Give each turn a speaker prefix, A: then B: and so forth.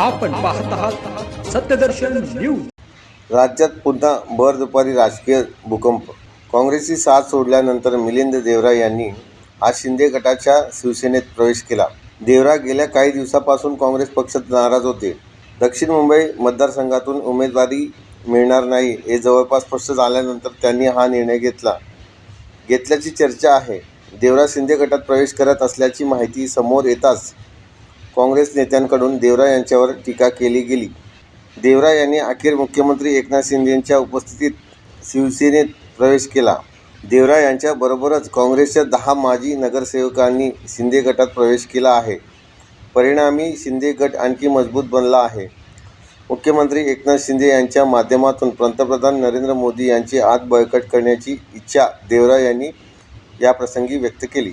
A: आपण पाहत आहात सत्यदर्शन न्यूज.
B: राज्यात पुन्हा भर दुपारी राजकीय भूकंप. काँग्रेसची साथ सोडल्यानंतर मिलिंद देवरा यांनी आज शिंदे गटाच्या शिवसेनेत प्रवेश केला. देवरा गेल्या काही दिवसापासून काँग्रेस पक्षात नाराज होते. दक्षिण मुंबई मतदारसंघातून उमेदवारी मिळणार नाही हे जवळपास स्पष्ट झाल्यानंतर त्यांनी हा निर्णय घेतला. घेतल्याची चर्चा आहे. देवरा शिंदे गटात प्रवेश करत असल्याची माहिती समोर येताच काँग्रेस नेत्यांकडून देवरा यांच्यावर टीका केली गेली. देवरा यांनी अखेर मुख्यमंत्री एकनाथ शिंदेंच्या उपस्थितीत शिवसेनेत प्रवेश केला. देवरा यांच्याबरोबरच काँग्रेसच्या दहा माजी नगरसेवकांनी शिंदे गटात प्रवेश केला आहे. परिणामी शिंदे गट आणखी मजबूत बनला आहे. मुख्यमंत्री एकनाथ शिंदे यांच्या माध्यमातून पंतप्रधान नरेंद्र मोदी यांची आत बळकट करण्याची इच्छा देवरा यांनी याप्रसंगी व्यक्त केली.